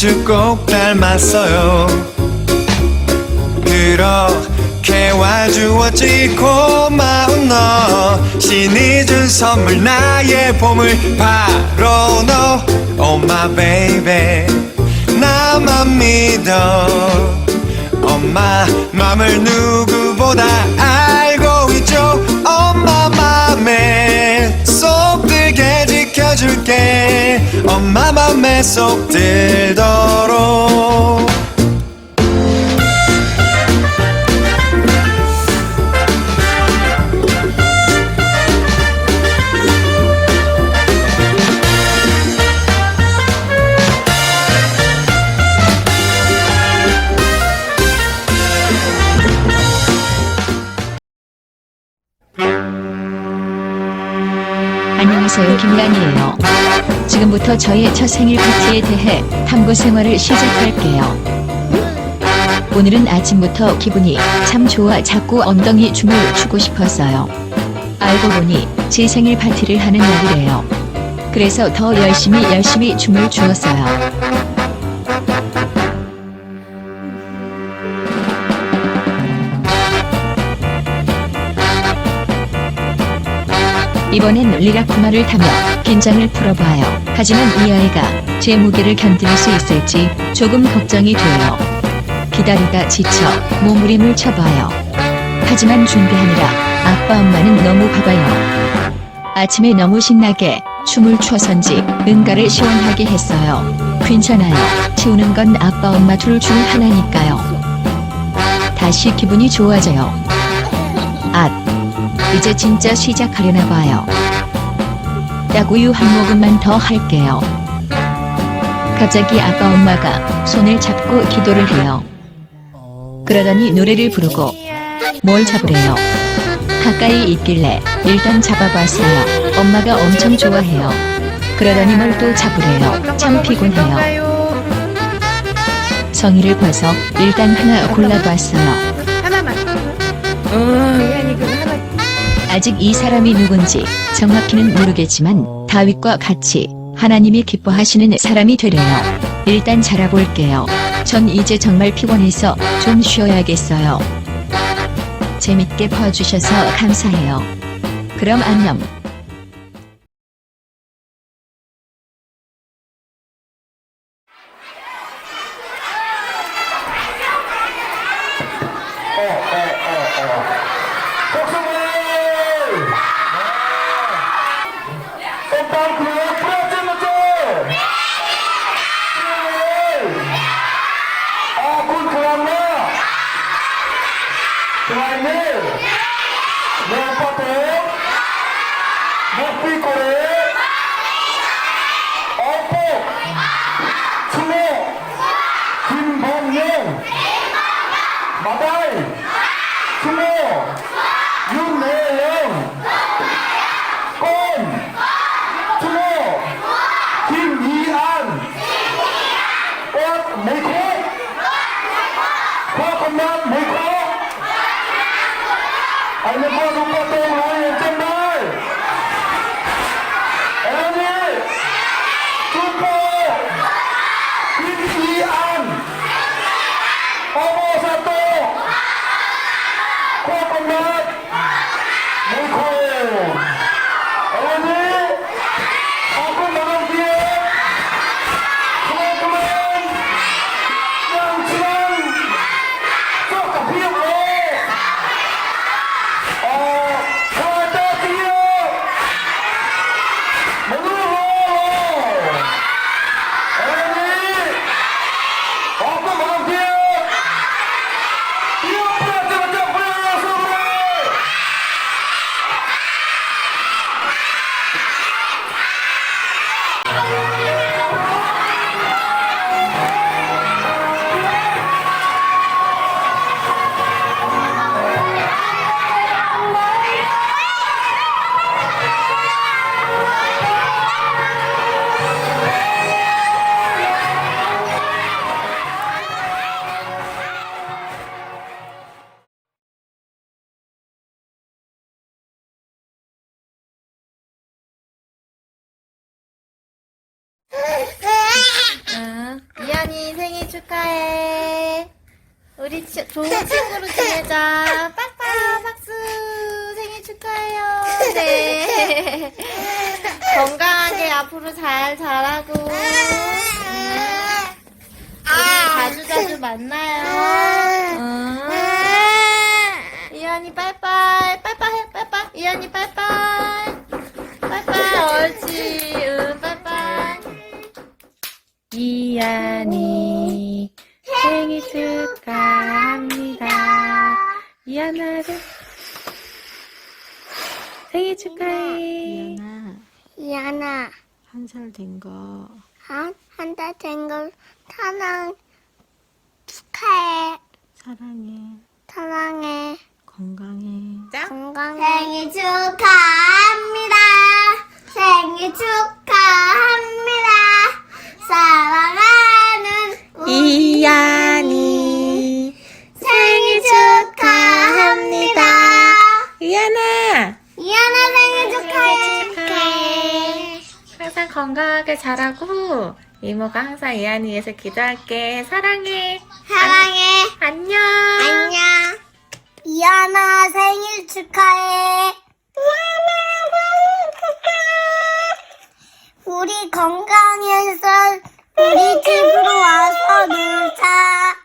아주 꼭 닮았어요. 그렇게 와주었지 고마운 너 신이 준 선물 나의 보물 바로 너. Oh my baby 나만 믿어. 엄마 맘을 누구보다 알 지켜줄게. 엄마 맘에 쏙 들도록. 안녕하세요. 김란이에요. 지금부터 저의 첫 생일 파티에 대해 탐구 생활을 시작할게요. 오늘은 아침부터 기분이 참 좋아 자꾸 엉덩이 춤을 추고 싶었어요. 알고 보니 제 생일 파티를 하는 날이래요. 그래서 더 열심히 열심히 춤을 추었어요. 이번엔 리라쿠마를 타며 긴장을 풀어봐요. 하지만 이 아이가 제 무게를 견딜 수 있을지 조금 걱정이 돼요. 기다리다 지쳐 몸부림을 쳐봐요. 하지만 준비하느라 아빠 엄마는 너무 바빠요. 아침에 너무 신나게 춤을 춰선지 응가를 시원하게 했어요. 괜찮아요. 치우는 건 아빠 엄마 둘 중 하나니까요. 다시 기분이 좋아져요. 아, 이제 진짜 시작하려나 봐요. 딱 우유 한 모금만 더 할게요. 갑자기 아빠 엄마가 손을 잡고 기도를 해요. 그러더니 노래를 부르고 뭘 잡으래요. 가까이 있길래 일단 잡아봤어요. 엄마가 엄청 좋아해요. 그러더니 뭘 또 잡으래요. 참 피곤해요. 성의를 봐서 일단 하나 골라봤어요. 하나만. 아직 이 사람이 누군지 정확히는 모르겠지만 다윗과 같이 하나님이 기뻐하시는 사람이 되래요. 일단 자라볼게요. 전 이제 정말 피곤해서 좀 쉬어야겠어요. 재밌게 봐주셔서 감사해요. 그럼 안녕. 된 거. 한 한달 된 걸 사랑 이모가 항상 위해서 기도할게. 사랑해. 사랑해 안녕. 안녕. 이하나 생일 축하해. 우리 건강해서 우리 집으로 와서 놀자.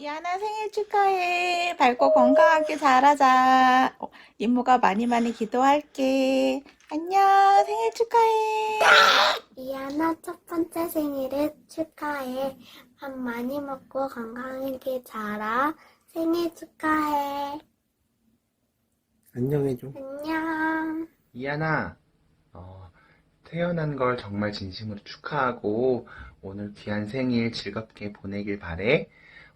이안아 생일 축하해. 밝고 건강하게 자라자. 어, 이모가 많이 많이 기도할게. 안녕. 생일 축하해. 이하나 첫 번째 생일을 축하해. 밥 많이 먹고 건강하게 자라. 생일 축하해. 안녕해줘 안녕. 이하나, 어, 태어난 걸 정말 진심으로 축하하고 오늘 귀한 생일 즐겁게 보내길 바래.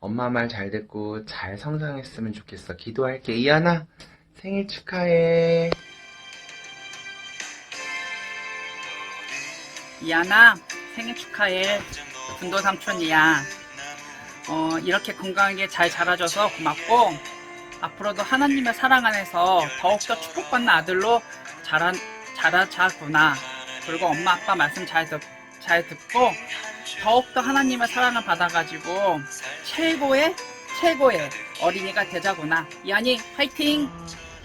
엄마 말 잘 듣고 잘 성장했으면 좋겠어. 기도할게. 이하나, 생일 축하해. 이하나 생일 축하해. 군도 삼촌이야. 어, 이렇게 건강하게 잘 자라줘서 고맙고 앞으로도 하나님의 사랑 안에서 더욱더 축복받는 아들로 자라, 자라자구나. 그리고 엄마 아빠 말씀 잘, 듣, 잘 듣고 더욱더 하나님의 사랑을 받아가지고 최고의 최고의 어린이가 되자구나. 이한이 화이팅!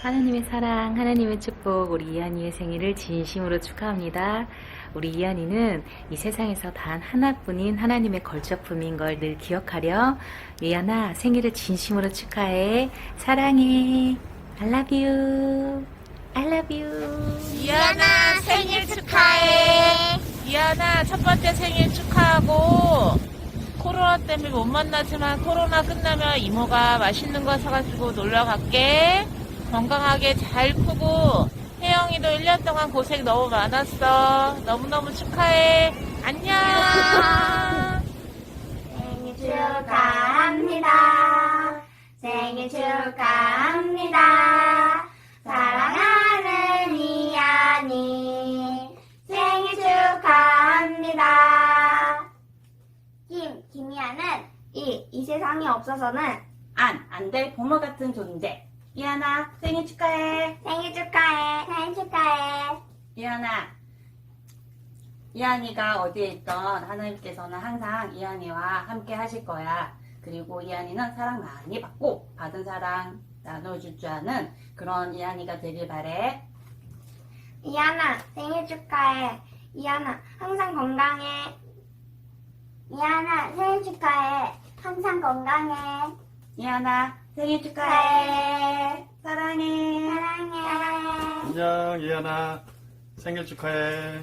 하나님의 사랑, 하나님의 축복, 우리 이한이의 생일을 진심으로 축하합니다. 우리 이한이는 이 세상에서 단 하나뿐인 하나님의 걸작품인 걸 늘 기억하려 이한아 생일을 진심으로 축하해. 사랑해. I love you. I love you. 이안아 생일 축하해. 이안아 첫 번째 생일 축하하고 코로나 때문에 못 만나지만 코로나 끝나면 이모가 맛있는 거 사가지고 놀러 갈게. 건강하게 잘 크고 혜영이도 1년 동안 고생 너무 많았어. 너무너무 축하해. 안녕. 생일 축하합니다. 생일 축하합니다. 사랑하는 김, 김이아는 이, 이 세상에 없어서는 안, 안될 부모 같은 존재. 이한아 생일 축하해. 생일 축하해. 생일 축하해. 이한아. 이한이가 어디에 있던 하나님께서는 항상 이한이와 함께 하실 거야. 그리고 이한이는 사랑 많이 받고 받은 사랑 나눠줄 줄 아는 그런 이한이가 되길 바래. 이안아, 생일 축하해. 이안아, 항상 건강해. 이안아, 생일 축하해. 항상 건강해. 이한아 생일 축하해. 사랑해. 사랑해. 안녕 이한아 생일 축하해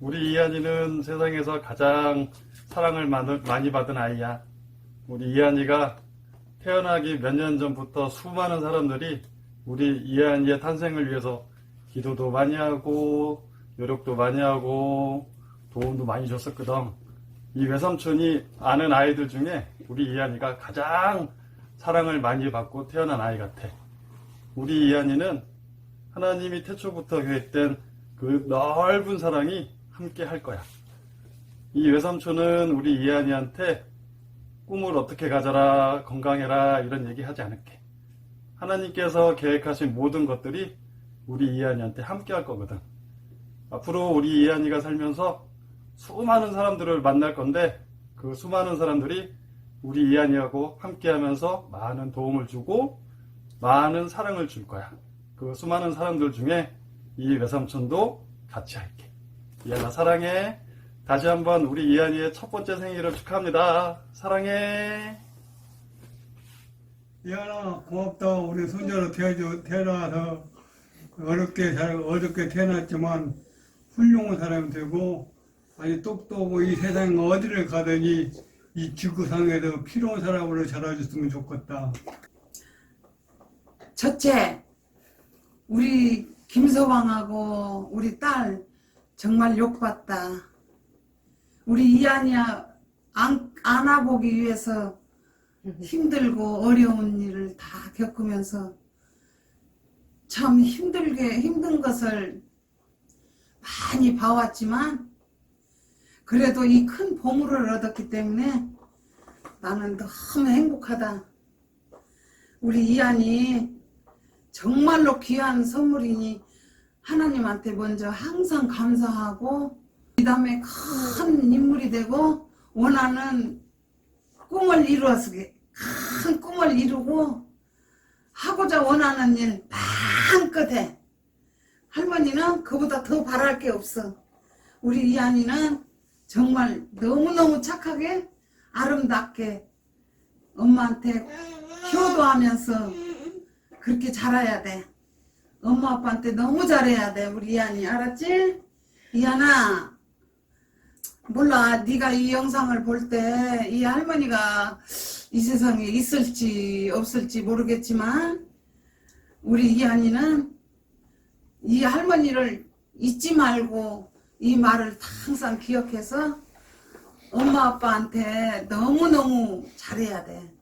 우리 이한이는 세상에서 가장 사랑을 많은- 많이 받은 아이야 우리 이한이가 태어나기 몇 년 전부터 수많은 사람들이 우리 이한이의 탄생을 위해서 기도도 많이 하고 노력도 많이 하고 도움도 많이 줬었거든 이 외삼촌이 아는 아이들 중에 우리 이한이가 가장 사랑을 많이 받고 태어난 아이 같아 우리 이한이는 하나님이 태초부터 계획된 그 넓은 사랑이 함께 할 거야. 이 외삼촌은 우리 이한이한테 꿈을 어떻게 가져라, 건강해라, 이런 얘기 하지 않을게. 하나님께서 계획하신 모든 것들이 우리 이한이한테 함께 할 거거든. 앞으로 우리 이한이가 살면서 수많은 사람들을 만날 건데, 그 수많은 사람들이 우리 이한이하고 함께 하면서 많은 도움을 주고 많은 사랑을 줄 거야. 그 수많은 사람들 중에 이 외삼촌도 같이 할게. 이한아 사랑해. 다시 한번 우리 이한이의 첫 번째 생일을 축하합니다. 사랑해. 미안아 고맙다 우리 손자로 태어져, 태어나서 어렵게 잘 어렵게 태어났지만 훌륭한 사람이 되고 아주 똑똑하고 이 세상 어디를 가더니 이 지구상에서 필요한 사람으로 자라줬으면 좋겠다. 첫째, 우리 김서방하고 우리 딸 정말 욕봤다. 우리 이한이야 안, 안아보기 위해서 힘들고 어려운 일을 다 겪으면서 참 힘들게 힘든 것을 많이 봐왔지만 그래도 이 큰 보물을 얻었기 때문에 나는 너무 행복하다. 우리 이한이 정말로 귀한 선물이니 하나님한테 먼저 항상 감사하고 그 다음에 큰 인물이 되고 원하는 꿈을 이루어서게 큰 꿈을 이루고 하고자 원하는 일 마음껏 해. 할머니는 그보다 더 바랄 게 없어. 우리 이한이는 정말 너무너무 착하게 아름답게 엄마한테 효도하면서 그렇게 자라야 돼. 엄마 아빠한테 너무 잘해야 돼. 우리 이한이 알았지? 이한아 몰라 네가 이 영상을 볼 때 이 할머니가 이 세상에 있을지 없을지 모르겠지만 우리 이한이는 이 할머니를 잊지 말고 이 말을 항상 기억해서 엄마 아빠한테 너무너무 잘해야 돼.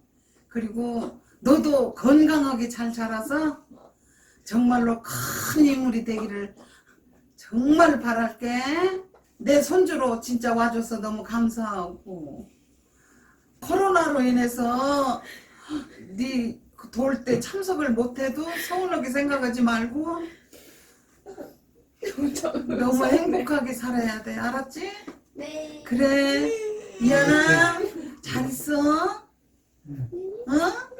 그리고 너도 건강하게 잘 자라서 정말로 큰 인물이 되기를 정말 바랄게. 내 손주로 진짜 와줘서 너무 감사하고 코로나로 인해서 네 돌 때 참석을 못해도 서운하게 생각하지 말고 너무 행복하게 살아야 돼 알았지? 네. 그래 이하나 잘 있어 어?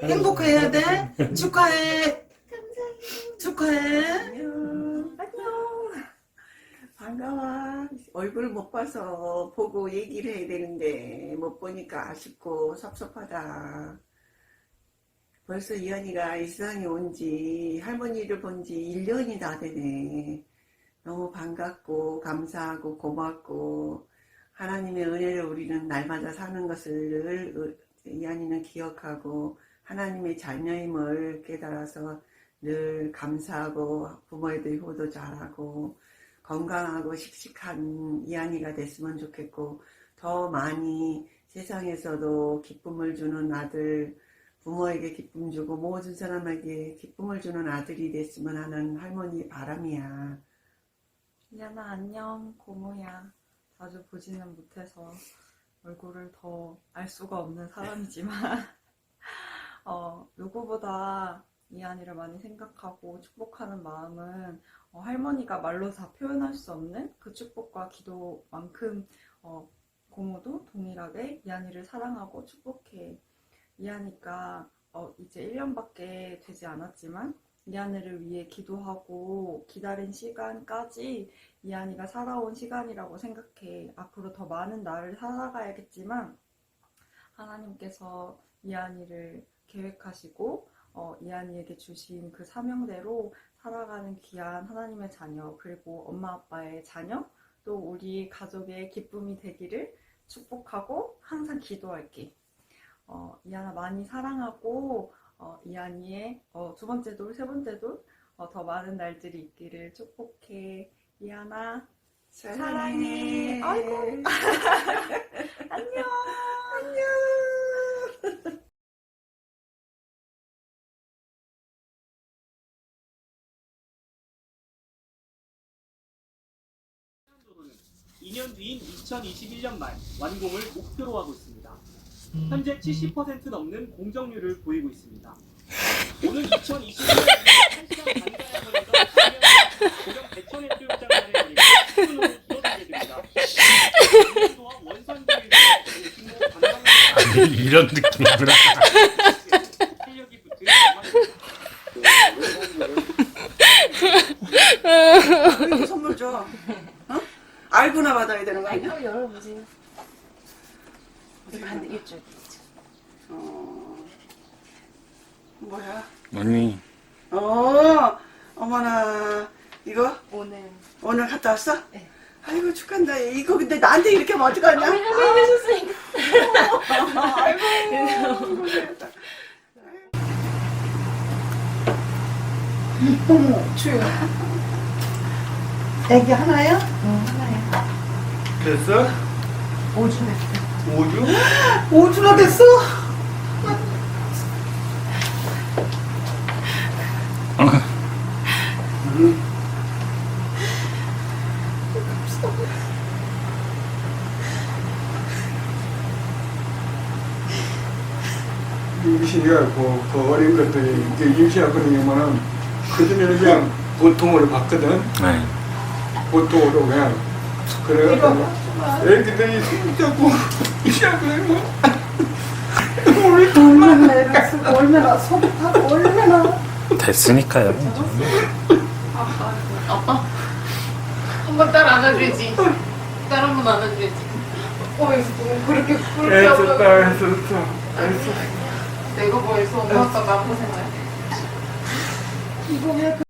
행복해야 돼 축하해 축하해 안녕. 반가워. 얼굴 못 봐서 보고 얘기를 해야 되는데 못 보니까 아쉽고 섭섭하다. 벌써 이현이가 이 세상에 온 지 할머니를 본 지 1년이 다 되네. 너무 반갑고 감사하고 고맙고 하나님의 은혜를 우리는 날마다 사는 것을 이한이는 기억하고 하나님의 자녀임을 깨달아서 늘 감사하고 부모에도 효도 잘하고 건강하고 씩씩한 이한이가 됐으면 좋겠고 더 많이 세상에서도 기쁨을 주는 아들 부모에게 기쁨 주고 모든 사람에게 기쁨을 주는 아들이 됐으면 하는 할머니의 바람이야. 이하나 안녕 고모야. 자주 보지는 못해서 얼굴을 더 알 수가 없는 사람이지만 어, 누구보다 이한이를 많이 생각하고 축복하는 마음은 어, 할머니가 말로 다 표현할 수 없는 그 축복과 기도만큼 어, 고모도 동일하게 이한이를 사랑하고 축복해. 이한이가 어, 이제 1년밖에 되지 않았지만 이한이를 위해 기도하고 기다린 시간까지 이한이가 살아온 시간이라고 생각해. 앞으로 더 많은 날을 살아가야겠지만 하나님께서 이한이를 계획하시고 어, 이한이에게 주신 그 사명대로 살아가는 귀한 하나님의 자녀 그리고 엄마 아빠의 자녀 또 우리 가족의 기쁨이 되기를 축복하고 항상 기도할게. 어, 이한아 많이 사랑하고 어, 이한이의 어, 두 번째 돌, 세 번째 돌, 어, 더 많은 날들이 있기를 축복해. 이한아, 사랑해. 아이고. 안녕. 안녕. 2년 뒤인 2021년 말 완공을 목표로 하고 있습니다. 현재 70% 넘는 공정률을 보이고 있습니다. 오늘 2021년 1시간 반 가량 걸려서 고령 대천 해수욕장 마련이 수능으로 기록되게 됩니다. 교육의 이런 느낌이구나. 탄력이 붙은 왜 선물 줘? 어? 알고나 받아야 되는 거 아니야? 열어보세요. 어디 반대 이쪽. 어, 뭐야? 언니 어, 어머나, 이거 오늘 오늘 갔다 왔어? 네. 아이고 축한다. 이거 근데 나한테 이렇게 하면 어떡하냐? 할머니 해주셨으니까. 아이고 고생했다. 추워. 애기 하나야? 됐어? 오주 됐어. 오주? 오주나 됐어? 임신이가 그, 그 어린 것들이 임신하거든요 그전에는 그냥 보통으로 봤거든. 네. 보통으로 그냥 그래가지고 애기들이 자꾸 임신하거든요. 우리 얼마나 쓰고 얼마나 얼마나 됐으니까요. 아빠 한번 딸 안아주지. 딸 한번 안아주지. 어, 뭐 그렇게 애썼다 애썼다 애썼다 내가 벌써 엄마 아빠 마음 고생해. 이거 왜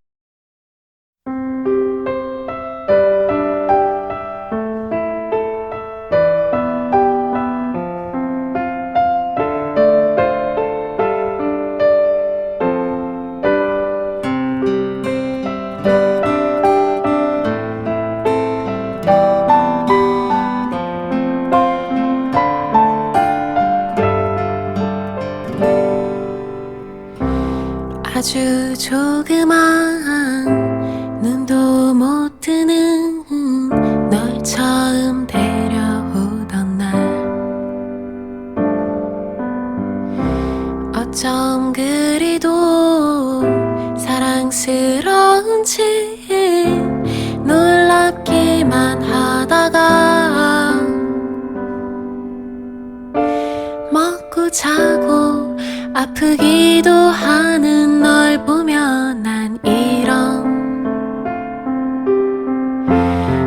먹고 자고 아프기도 하는 널 보면 난 이런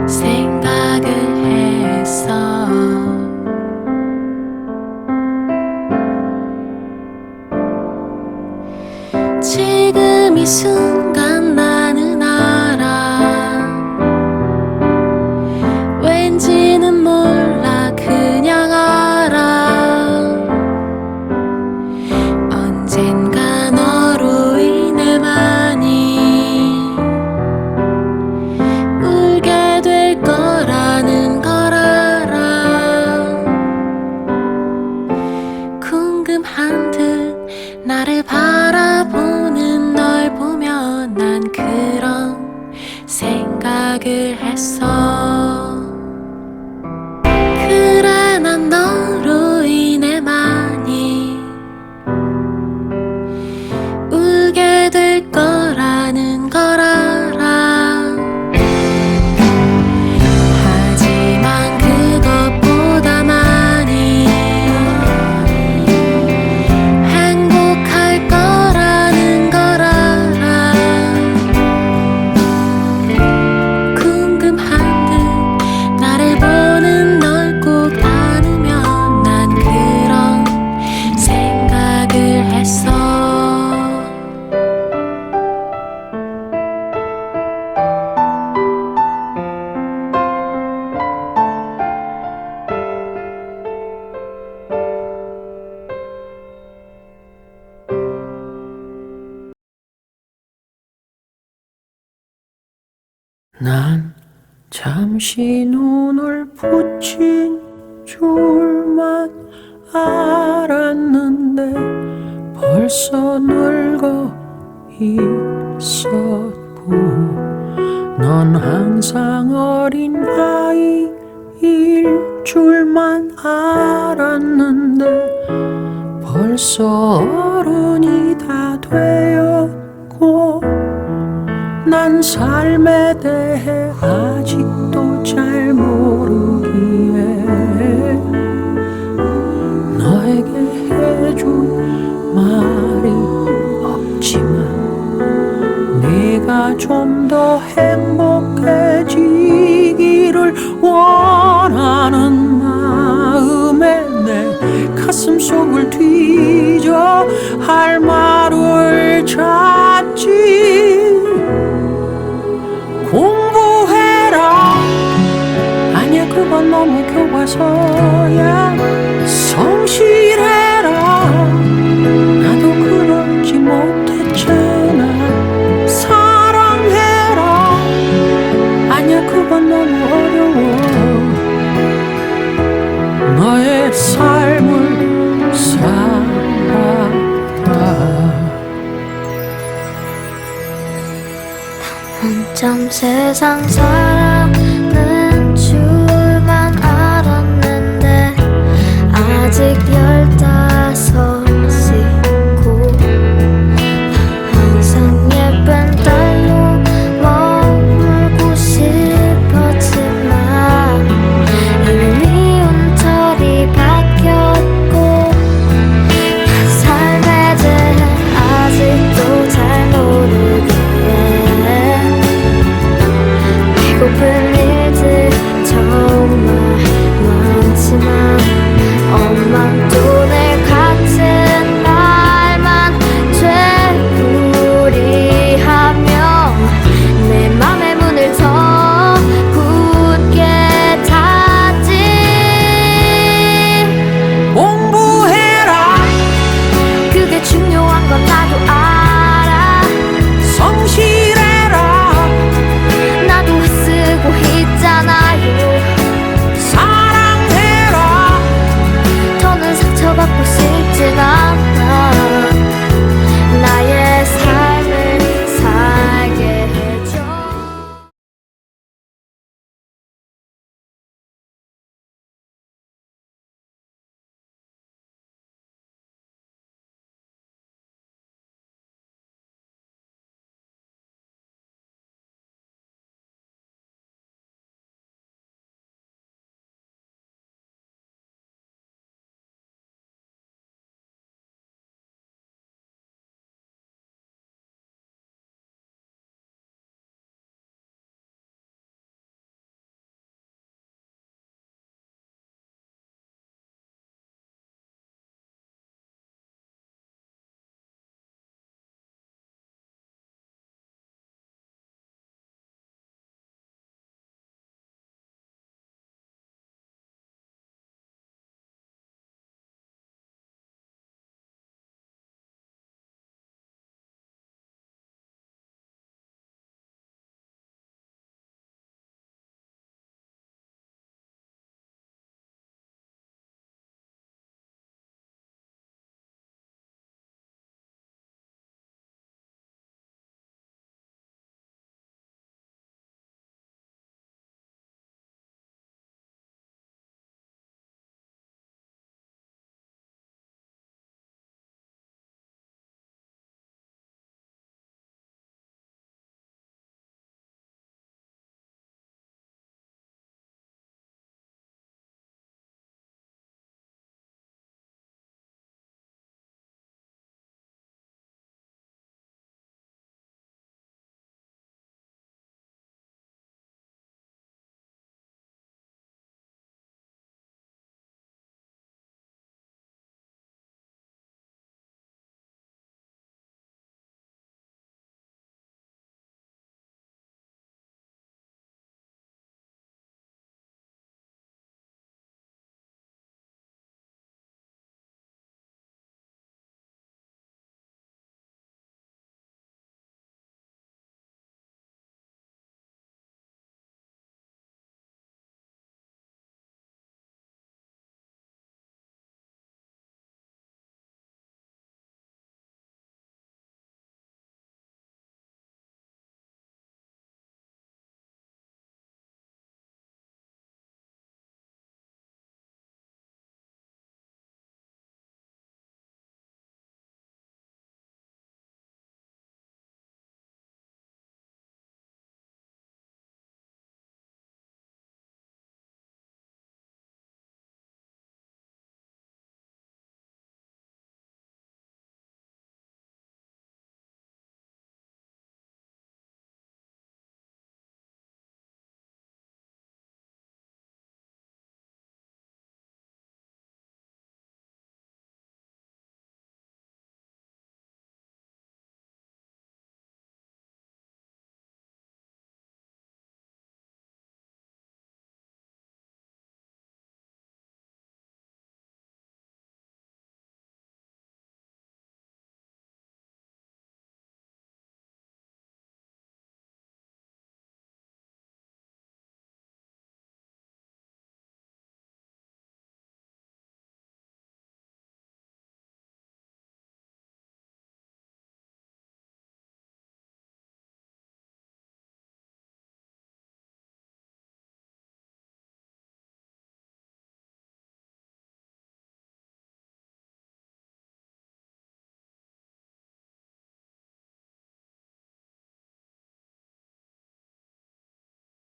생각을 했어 지금 이 순간 생각 난 잠시 눈을 붙인 줄만 알았는데 벌써 늙어 있었고 넌 항상 어린 아이일 줄만 알았는데 벌써 어른이 다 되었고 난 삶에 대해 아직도 잘 모르기에 너에게 해줄 말이 없지만 네가 좀 더 행복해지기를 원하는 마음에 내 가슴 속을 뒤져 할 말을 찾지 그건 너무 교과서야 성실해라. 나도 그러지 못했잖아. 사랑해라. 아니야 그건 너무 어려워. 너의 삶을 살아라. 한참 세상 속